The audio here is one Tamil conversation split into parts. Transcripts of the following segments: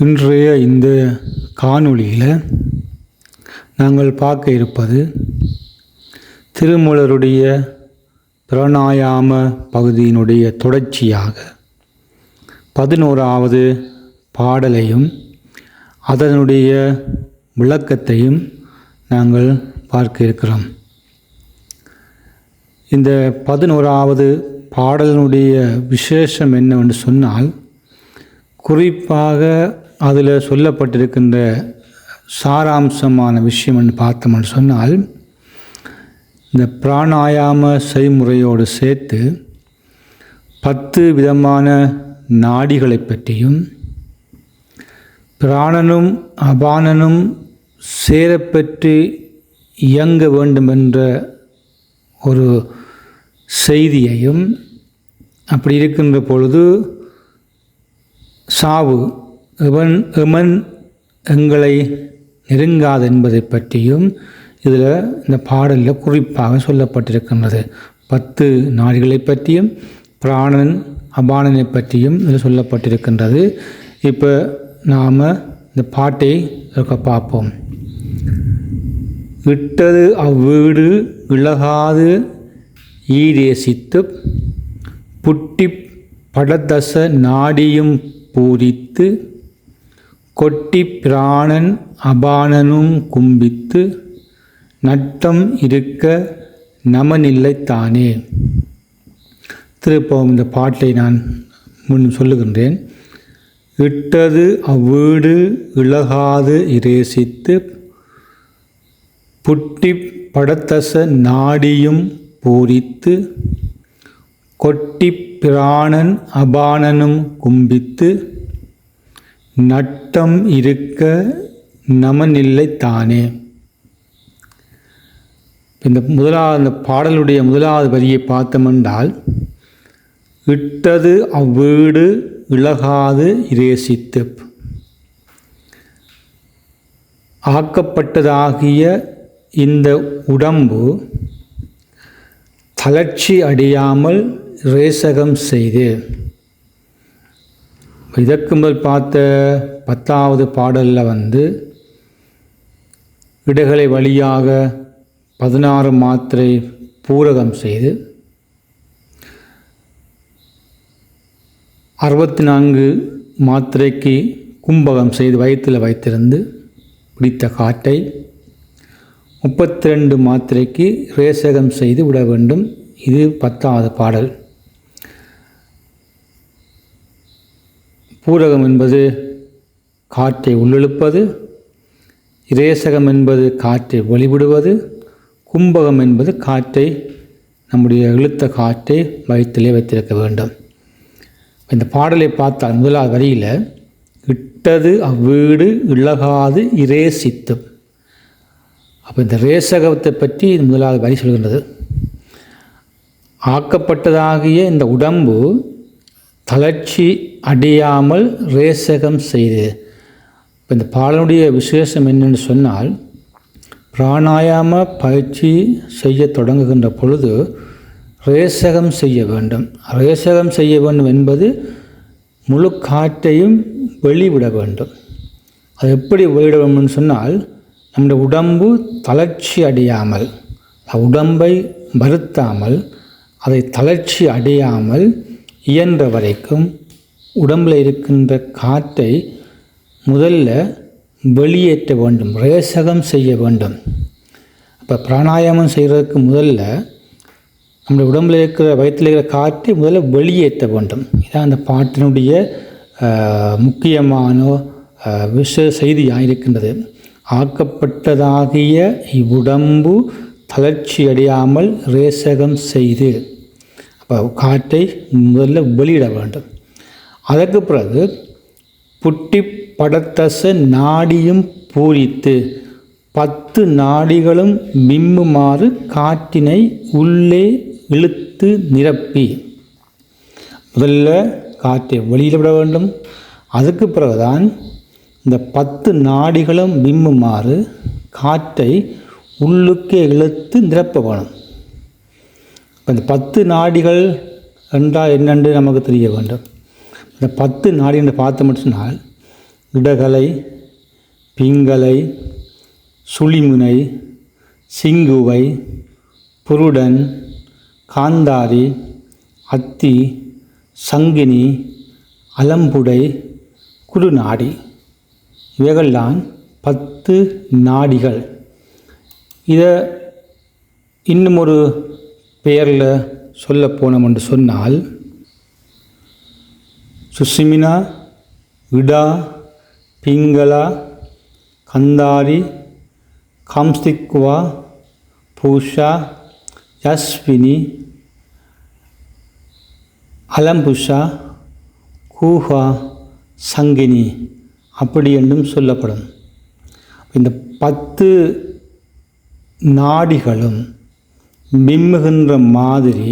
இன்றைய இந்த காணொளியில் நாங்கள் பார்க்க இருப்பது திருமூலருடைய பிராணாயாம பகுதியினுடைய தொடர்ச்சியாக பதினோராவது பாடலையும் அதனுடைய விளக்கத்தையும் நாங்கள் பார்க்க இருக்கிறோம். இந்த பதினோராவது பாடலினுடைய விசேஷம் என்னவென்று சொன்னால் குறிப்பாக அதில் சொல்லப்பட்டிருக்கின்ற சாராம்சமான விஷயம்னு பார்த்தோம்னு சொன்னால் இந்த பிராணாயாம செய்முறையோடு சேர்த்து பத்து விதமான நாடிகளை பற்றியும் பிராணனும் அபானனும் சேரப்பற்றி இயங்க வேண்டும் என்ற ஒரு செய்தியையும் அப்படி இருக்கின்ற பொழுது சாவு எவன் எமன் எங்களை நெருங்காது என்பதை பற்றியும் இதில் இந்த பாடலில் குறிப்பாக சொல்லப்பட்டிருக்கின்றது. பத்து நாடுகளை பற்றியும் பிராணன் அபானனை பற்றியும் இதில் சொல்லப்பட்டிருக்கின்றது. இப்போ நாம் இந்த பாட்டை இருக்க பார்ப்போம். விட்டது அவ்வீடு விலகாது ஈரேசித்து புட்டி படதச நாடியும் பூரித்து கொட்டி பிராணன் அபானனும் கும்பித்து நட்டம் இருக்க நமனில்லைத்தானே திருப்பவும் இந்த பாட்டை நான் முன் சொல்லுகின்றேன். இட்டது அவ்வீடு இழகாது இரேசித்து புட்டி படத்தச நாடியும் பூரித்து கொட்டி பிராணன் அபானனும் கும்பித்து நட்டம் இருக்க நமனில்லை தானே. இந்த முதலாவது அந்த பாடலுடைய முதலாவது வரியை பார்த்தோமென்றால் இட்டது அவ்வீடு இழகாது இரேசித்து ஆக்கப்பட்டதாகிய இந்த உடம்பு தளர்ச்சி அடையாமல் ரேசகம் செய்து. இதற்கு முதல் பார்த்த பத்தாவது பாடலில் வந்து இடைகளை வழியாக பதினாறு மாத்திரை பூரகம் செய்து அறுபத்தி நான்கு மாத்திரைக்கு கும்பகம் செய்து வயிற்றில் வைத்திருந்து பிடித்த காட்டை முப்பத்தி ரெண்டு மாத்திரைக்கு ரேசகம் செய்து விட வேண்டும். இது பத்தாவது பாடல். பூரகம் என்பது காற்றை உள்ளிழுப்பது இரேசகம் என்பது காற்றை வெளிவிடுவது கும்பகம் என்பது காற்றை நம்முடைய இழுத்த காற்றை வயிற்றிலே வைத்திருக்க வேண்டும். இந்த பாடலை பார்த்தால் முதலாவது வரியில் இட்டது அவ்வீடு இழகாது இரேசித்து அப்போ இந்த ரேசகத்தை பற்றி முதலாவது வரி சொல்கின்றது. ஆக்கப்பட்டதாகிய இந்த உடம்பு தளர்ச்சி அடையாமல் ரேசகம் செய்து. இப்போ இந்த பாடலுடைய விசேஷம் என்னென்னு சொன்னால் பிராணாயாம பயிற்சி செய்ய தொடங்குகின்ற பொழுது ரேசகம் செய்ய வேண்டும். ரேசகம் செய்ய வேண்டும் என்பது முழு காற்றையும் வெளிவிட வேண்டும். அது எப்படி வெளியிட வேண்டும்னு சொன்னால் நம்முடைய உடம்பு தளர்ச்சி அடையாமல் உடம்பை வருத்தாமல் அதை தளர்ச்சி அடையாமல் இயன்ற வரைக்கும் உடம்பில் இருக்கின்ற காற்றை முதல்ல வெளியேற்ற வேண்டும் ரேசகம் செய்ய வேண்டும். அப்போ பிராணாயாமம் செய்கிறதுக்கு முதல்ல நம்முடைய உடம்பில் இருக்கிற வயிற்றில் இருக்கிற காற்றை முதல்ல வெளியேற்ற வேண்டும். இதான் அந்த பாட்டினுடைய முக்கியமான விஷ செய்தியாக இருக்கின்றது ஆக்கப்பட்டதாகிய இவ்வுடம்பு தளர்ச்சி அடையாமல் ரேசகம் செய்து அப்போ காற்றை முதல்ல வெளியிட வேண்டும். அதற்கு பிறகு புட்டி படத்தச நாடியும் பூரித்து பத்து நாடிகளும் மிம்முமாறு காற்றினை உள்ளே இழுத்து நிரப்பி. முதல்ல காற்றை வெளியில் விட வேண்டும். அதுக்கு பிறகுதான் இந்த பத்து நாடிகளும் மிம்முமாறு காற்றை உள்ளுக்கே இழுத்து நிரப்ப வேணும். இப்போ இந்த பத்து நாடிகள் என்றால் என்னென்று நமக்கு தெரிய வேண்டும். இந்த பத்து நாடி என்று பார்த்தோம்னு சொன்னால் இடகலை பிங்கலை சுழிமுனை சிங்குவை புருடன் காந்தாரி அத்தி சங்கினி அலம்புடை குறுநாடி இவைகள்தான் பத்து நாடிகள். இதை இன்னும் ஒரு பெயரில் சொல்ல போனோம் என்று சொன்னால் சுசிமினா விடா பிங்களா கந்தாரி காம்ஸ்திக்வா பூஷா யஸ்வினி அலம்புஷா கூஹா சங்கினி அப்படி என்றும் சொல்லப்படும். இந்த பத்து நாடிகளும் விம்முகின்ற மாதிரி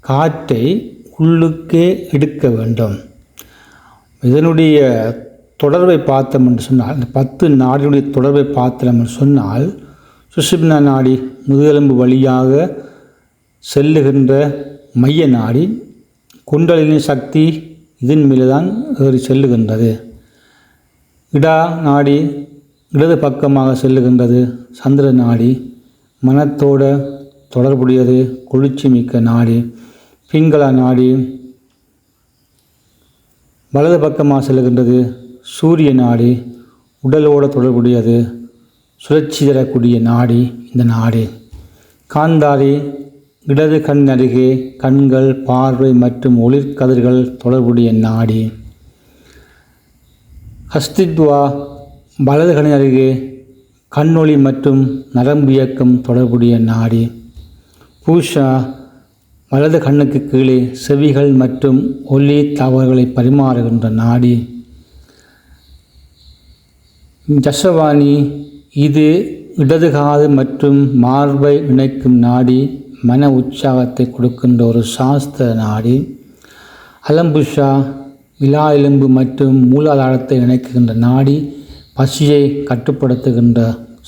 காற்றை உள்ளுக்கே எடுக்க வேண்டும். இதனுடைய தொடர்பை பார்த்தோம் என்று சொன்னால் இந்த பத்து நாடியுடைய தொடர்பை பார்த்தோம் என்று சொன்னால் சுஷிப்னா நாடி முதுகெலும்பு வழியாக செல்லுகின்ற மைய நாடி குண்டலினி சக்தி இதன் மேலே தான் ஏறி செல்லுகின்றது. இடா நாடி இடது பக்கமாக செல்லுகின்றது. சந்திர நாடி மனத்தோட தொடர்புடையது குளிர்ச்சி மிக்க நாடி பிங்கள நாடி வலது பக்கமாக செல்கின்றது சூரிய நாடி உடலோடு தொடர்புடையது சுழற்சி தரக்கூடிய நாடி இந்த நாடி. காந்தாரி இடது கண் அருகே கண்கள் பார்வை மற்றும் ஒளிர்கதிர்கள் தொடர்புடைய நாடி. ஹஸ்தித்வா வலது கண் அருகே கண்ணொளி மற்றும் நரம்பு இயக்கம் தொடர்புடைய நாடி. பூஷா வலது கண்ணுக்கு கீழே செவிகள் மற்றும் ஒலி தகவல்களை பரிமாறுகின்ற நாடி. ஜசவாணி இது இடது காது மற்றும் மார்பை இணைக்கும் நாடி மன உற்சாகத்தை கொடுக்கின்ற ஒரு சாஸ்திர நாடி. அலம்புஷா விழா எலும்பு மற்றும் மூலாதாரத்தை இணைக்குகின்ற நாடி பசியை கட்டுப்படுத்துகின்ற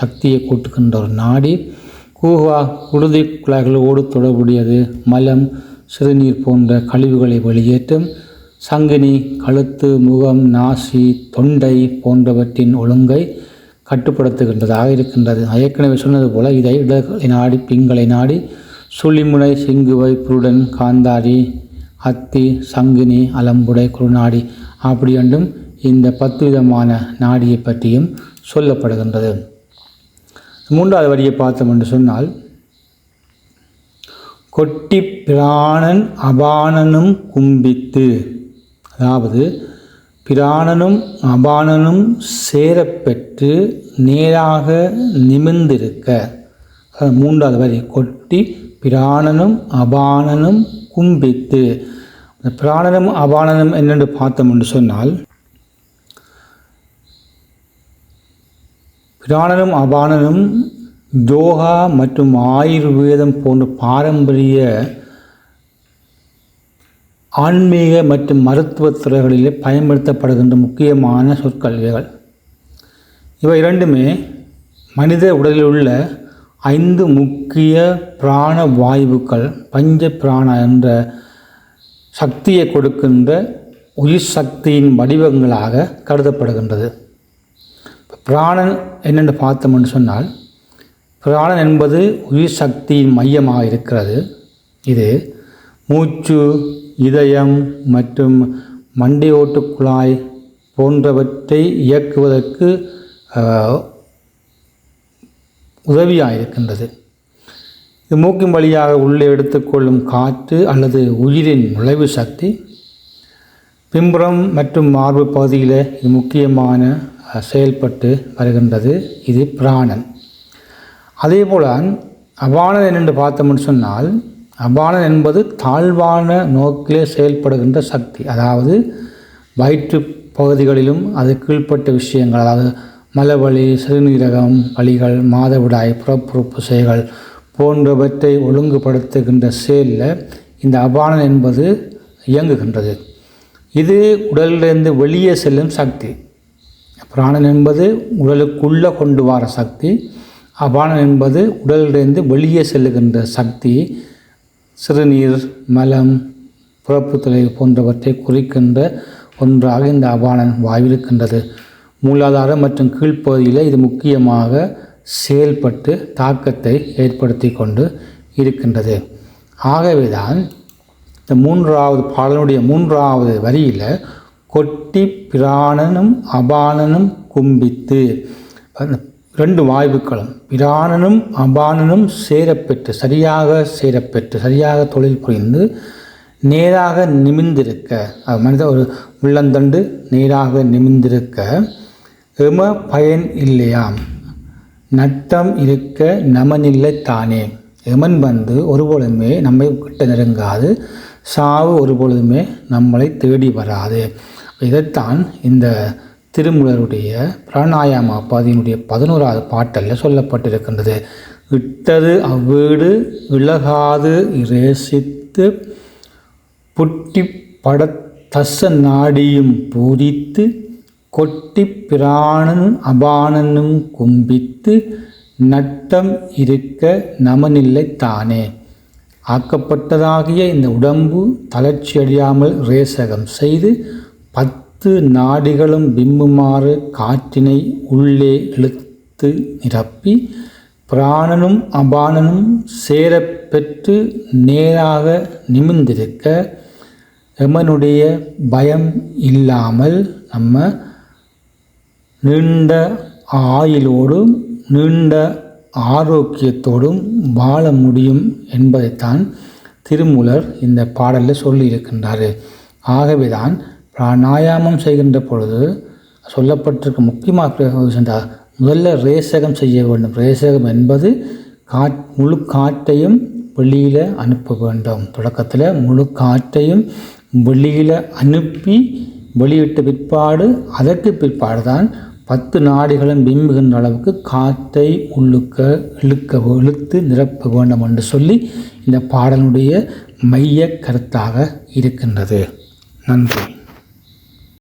சக்தியை கூட்டுகின்ற ஒரு நாடி. கூவா குருதி குழாய்களோடு தொடர்புடையது. மலம் சிறுநீர் போன்ற கழிவுகளை வெளியேற்றும். சங்கினி கழுத்து முகம் நாசி தொண்டை போன்றவற்றின் ஒழுங்கை கட்டுப்படுத்துகின்றதாக இருக்கின்றது நான் ஏற்கனவே சொன்னது போல இதை இடங்களை நாடி பிங்களை நாடி சுழிமுனை சிங்குவை புருடன் காந்தாரி அத்தி சங்கினி அலம்புடை குருநாடி அப்படி என்றும் இந்த பத்து விதமான நாடியை பற்றியும் சொல்லப்படுகின்றது. மூன்றாவது வரியை பார்த்தோம் என்று சொன்னால் கொட்டி பிராணன் அபானனும் கும்பித்து அதாவது பிராணனும் அபானனும் சேரப்பெற்று நேராக நிமிர்ந்திருக்க மூன்றாவது வரி கொட்டி பிராணனும் அபானனும் கும்பித்து பிராணனும் அபானனும் என்னென்று பார்த்தோம் என்று சொன்னால் பிராணனும் அபானனும் யோகா மற்றும் ஆயுர்வேதம் போன்ற பாரம்பரிய ஆன்மீக மற்றும் மருத்துவ துறைகளிலே பயன்படுத்தப்படுகின்ற முக்கியமான சொற்கள் இவைகள் இவை இரண்டுமே மனித உடலில் உள்ள ஐந்து முக்கிய பிராண வாயுக்கள் பஞ்ச பிராண என்ற சக்தியை கொடுக்கின்ற உயிர் சக்தியின் வடிவங்களாக கருதப்படுகின்றது. பிராணன் என்னென்று பார்த்தோம்னு சொன்னால் பிராணன் என்பது உயிர் சக்தியின் மையமாக இருக்கிறது. இது மூச்சு இதயம் மற்றும் மண்டையோட்டு குழாய் போன்றவற்றை இயக்குவதற்கு உதவியாக இருக்கின்றது. இது மூக்கின் வழியாக உள்ளே எடுத்துக்கொள்ளும் காற்று அல்லது உயிரின் நுழைவு சக்தி. பிம்புறம் மற்றும் மார்பு பகுதியில் இது முக்கியமான செயல்பட்டு வருகின்றது. இது பிராணன். அதே போல் அபானன் என்று பார்த்தோம்னு சொன்னால் அபானன் என்பது தாழ்வான நோக்கிலே செயல்படுகின்ற சக்தி. அதாவது வயிற்று பகுதிகளிலும் அது கீழ்ப்பட்ட விஷயங்கள் அதாவது மலவழி சிறுநீரகம் வழிகள் மாதவிடாய் புறப்புறுப்பு செயல்கள் போன்றவற்றை ஒழுங்குபடுத்துகின்ற செயலில் இந்த அபானன் என்பது இயங்குகின்றது. இது உடலிலிருந்து வெளியே செல்லும் சக்தி. பிராணன் என்பது உடலுக்குள்ளே கொண்டு வர சக்தி அபானன் என்பது உடலிலிருந்து வெளியே செல்லுகின்ற சக்தி சிறுநீர் மலம் பிறப்பு தொலை போன்றவற்றை குறிக்கின்ற ஒன்றாக இந்த அபானன் வாய்விருக்கின்றது. இருக்கின்றது மற்றும் கீழ்ப்பகுதியில் இது முக்கியமாக செயல்பட்டு தாக்கத்தை ஏற்படுத்தி கொண்டு இருக்கின்றது. ஆகவேதான் இந்த மூன்றாவது பாடலுடைய மூன்றாவது வரியில் கொட்டி பிராணனும் அபானனும் கும்பித்து. ரெண்டு வாய்வுகளும் பிராணனும் அபானனும் சேரப்பெற்று சரியாக சேரப்பெற்று சரியாக தொழில் புரிந்து நேராக நிமிர்ந்திருக்க. மனித ஒரு உள்ளந்தண்டு நேராக நிமிர்ந்திருக்க. எம பயன் இல்லையாம். நட்டம் இருக்க நமனில்லை தானே. எமன் வந்து ஒருபொழுதுமே நம்மை கிட்ட நெருங்காது. சாவு ஒருபொழுதுமே நம்மளை தேடி வராது. இதைத்தான் இந்த திருமுலருடைய பிராணாயாம பாதியினுடைய பதினோராவது பாட்டல்ல சொல்லப்பட்டிருக்கின்றது. இட்டது அவ்வீடு இழகாது இரேசித்து புட்டி படத்தச நாடியும் பூரித்து கொட்டி பிராணன் அபானனும் கும்பித்து நட்டம் இருக்க நமனில்லை தானே. ஆக்கப்பட்டதாகிய இந்த உடம்பு தளர்ச்சி அடையாமல் ரேசகம் செய்து பத்து நாடிகளும் பிம்புமாறு காற்றினை உள்ளே இழுத்து நிரப்பி பிராணனும் அபானனும் சேரப்பெற்று நேராக நிமிர்ந்திருக்க எமனுடைய பயம் இல்லாமல் நம்ம நீண்ட ஆயிலோடும் நீண்ட ஆரோக்கியத்தோடும் வாழ முடியும் என்பதைத்தான் திருமூலர் இந்த பாடலில் சொல்லியிருக்கின்றார். ஆகவேதான் பிராணாயாமம் செய்கின்ற பொழுது சொல்லப்பட்டிருக்க முக்கியமாக சென்றால் முதல்ல ரேசகம் செய்ய வேண்டும். ரேசகம் என்பது காட் முழு காற்றையும் வெளியில் அனுப்ப வேண்டும். தொடக்கத்தில் முழு காற்றையும் வெளியில் அனுப்பி வெளியிட்ட பிற்பாடு அதற்கு பிற்பாடு தான் பத்து நாடிகளும் விம்புகின்ற அளவுக்கு காற்றை உள்ளுக்க இழுக்க இழுத்து நிரப்ப வேண்டும் என்று சொல்லி இந்த பாடலுடைய மைய கருத்தாக இருக்கின்றது. நன்றி.